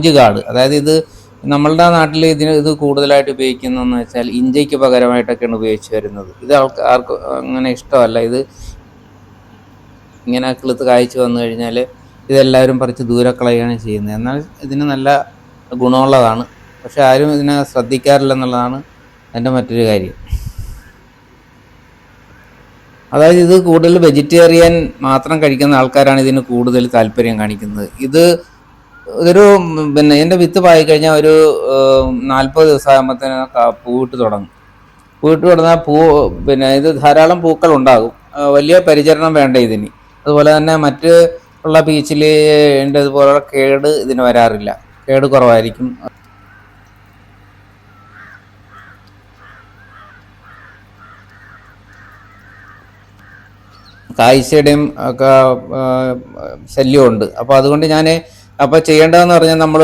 Inch കാട്. അതായത് ഇത് നമ്മളുടെ നാട്ടിൽ ഇതിന് ഇത് കൂടുതലായിട്ട് ഉപയോഗിക്കുന്നതെന്ന് വെച്ചാൽ ഇഞ്ചയ്ക്ക് പകരമായിട്ടൊക്കെയാണ് ഉപയോഗിച്ച് വരുന്നത്. ഇത് ആൾക്ക് അങ്ങനെ ഇഷ്ടമല്ല. ഇത് ഇങ്ങനെ കിളുത്ത് കായ്ച്ചു വന്നു കഴിഞ്ഞാൽ ഇതെല്ലാവരും പറിച്ച് ദൂരെ കളയുകയാണ് ചെയ്യുന്നത്. എന്നാൽ ഇതിന് നല്ല ഗുണമുള്ളതാണ്. പക്ഷെ ആരും ഇതിനെ ശ്രദ്ധിക്കാറില്ല എന്നുള്ളതാണ് എന്റെ മറ്റൊരു കാര്യം. അതായത് ഇത് കൂടുതൽ വെജിറ്റേറിയൻ മാത്രം കഴിക്കുന്ന ആൾക്കാരാണ് ഇതിന് കൂടുതൽ താല്പര്യം കാണിക്കുന്നത്. ഇത് ഒരു പിന്നെ എന്റെ വിത്ത് പായി കഴിഞ്ഞാൽ ഒരു നാൽപ്പത് ദിവസം ആകുമ്പോഴത്തേന് പൂവിട്ട് തുടങ്ങും. പൂവിട്ട് തുടങ്ങാൽ പൂ പിന്നെ ഇത് ധാരാളം പൂക്കൾ ഉണ്ടാകും വലിയ പരിചരണം വേണ്ട ഇതിന്. അതുപോലെ തന്നെ മറ്റ് ഉള്ള ബീച്ചിൽ ഇതുപോലുള്ള കേട് ഇതിന് വരാറില്ല. കേട് കുറവായിരിക്കും. കാഴ്ചയുടെയും ഒക്കെ ശല്യമുണ്ട് അപ്പോൾ അതുകൊണ്ട് ഞാൻ അപ്പോൾ ചെയ്യേണ്ടതെന്ന് പറഞ്ഞാൽ നമ്മൾ